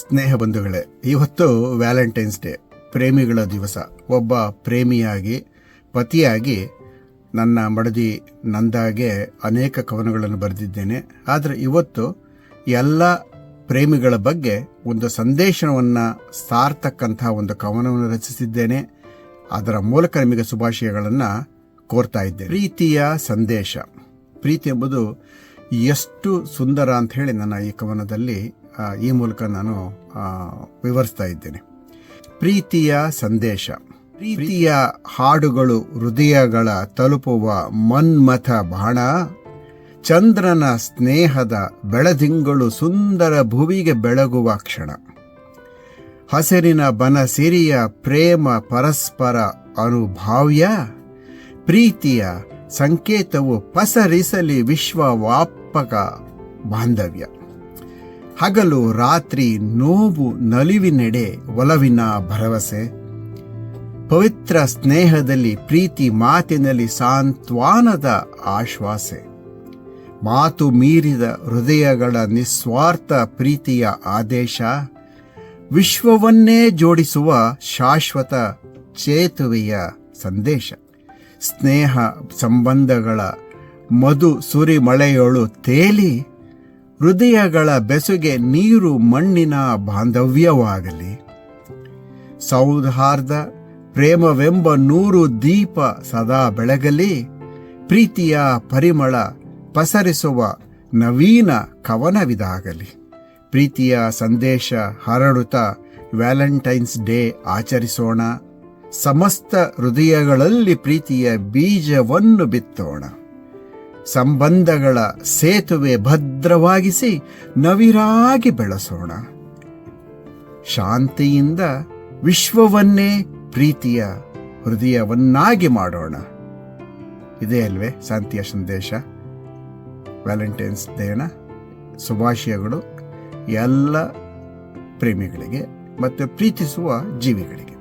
ಸ್ನೇಹ ಬಂಧುಗಳೇ, ಇವತ್ತು Valentine's day, ಪ್ರೇಮಿಗಳ ದಿವಸ. ಒಬ್ಬ ಪ್ರೇಮಿಯಾಗಿ, ಪತಿಯಾಗಿ ನನ್ನ ಮಡದಿ ನಂದಾಗೆ ಅನೇಕ ಕವನಗಳನ್ನು ಬರೆದಿದ್ದೇನೆ. ಆದರೆ ಇವತ್ತು ಎಲ್ಲ ಪ್ರೇಮಿಗಳ ಬಗ್ಗೆ ಒಂದು ಸಂದೇಶವನ್ನು ಸಾರ್ತಕ್ಕಂತಹ ಒಂದು ಕವನವನ್ನು ರಚಿಸಿದ್ದೇನೆ. ಅದರ ಮೂಲಕ ನಿಮಗೆ ಶುಭಾಶಯಗಳನ್ನು ಕೋರ್ತಾ ಇದ್ದೇನೆ. ಪ್ರೀತಿಯ ಸಂದೇಶ. ಪ್ರೀತಿ ಎಂಬುದು ಎಷ್ಟು ಸುಂದರ ಅಂತ ಹೇಳಿ ನನ್ನ ಈ ಕವನದಲ್ಲಿ ಈ ಮೂಲಕ ನಾನು ವಿವರಿಸ್ತಾ ಇದ್ದೇನೆ. ಪ್ರೀತಿಯ ಸಂದೇಶ. ಪ್ರೀತಿಯ ಹಾಡುಗಳು ಹೃದಯಗಳ ತಲುಪುವ ಮನ್ಮಥ ಬಾಣ, ಚಂದ್ರನ ಸ್ನೇಹದ ಬೆಳದಿಂಗಳು ಸುಂದರ ಭುವಿಗೆ ಬೆಳಗುವ ಕ್ಷಣ. ಹಸಿರಿನ ಬನ ಸಿರಿಯ ಪ್ರೇಮ ಪರಸ್ಪರ ಅನುಭಾವ್ಯ, ಪ್ರೀತಿಯ ಸಂಕೇತವು ಪಸರಿಸಲಿ ವಿಶ್ವವ್ಯಾಪಕ ಬಾಂಧವ್ಯ. ಹಗಲು, ರಾತ್ರಿ, ನೋವು, ನಲಿವಿನೆಡೆ ಒಲವಿನ ಭರವಸೆ. ಪವಿತ್ರ ಸ್ನೇಹದಲ್ಲಿ ಪ್ರೀತಿ ಮಾತಿನಲ್ಲಿ ಸಾಂತ್ವಾನದ ಆಶ್ವಾಸೆ. ಮಾತು ಮೀರಿದ ಹೃದಯಗಳ ನಿಸ್ವಾರ್ಥ ಪ್ರೀತಿಯ ಆದೇಶ. ವಿಶ್ವವನ್ನೇ ಜೋಡಿಸುವ ಶಾಶ್ವತ ಚೇತುವೆಯ ಸಂದೇಶ. ಸ್ನೇಹ ಸಂಬಂಧಗಳ ಮಧು ಸುರಿಮಳೆಯೊಳು ತೇಲಿ. ಹೃದಯಗಳ ಬೆಸುಗೆ ನೀರು ಮಣ್ಣಿನ ಬಾಂಧವ್ಯವಾಗಲಿ. ಸೌಹಾರ್ದ, ಪ್ರೇಮವೆಂಬ ನೂರು ದೀಪ ಸದಾ ಬೆಳಗಲಿ. ಪ್ರೀತಿಯ ಪರಿಮಳ ಪಸರಿಸುವ ನವೀನ ಕವನವಿದಾಗಲಿ. ಪ್ರೀತಿಯ ಸಂದೇಶ ಹರಡುತ್ತಾ ವ್ಯಾಲೆಂಟೈನ್ಸ್ ಡೇ ಆಚರಿಸೋಣ. ಸಮಸ್ತ ಹೃದಯಗಳಲ್ಲಿ ಪ್ರೀತಿಯ ಬೀಜವನ್ನು ಬಿತ್ತೋಣ. ಸಂಬಂಧಗಳ ಸೇತುವೆ ಭದ್ರವಾಗಿಸಿ ನವಿರಾಗಿ ಬೆಳೆಸೋಣ. ಶಾಂತಿಯಿಂದ ವಿಶ್ವವನ್ನೇ ಪ್ರೀತಿಯ ಹೃದಯವನ್ನಾಗಿ ಮಾಡೋಣ. ಇದೇ ಅಲ್ವೇ ಶಾಂತಿಯ ಸಂದೇಶ. ವ್ಯಾಲೆಂಟೈನ್ಸ್ ಡೇನ ಶುಭಾಶಯಗಳು ಎಲ್ಲ ಪ್ರೇಮಿಗಳಿಗೆ ಮತ್ತು ಪ್ರೀತಿಸುವ ಜೀವಿಗಳಿಗೆ.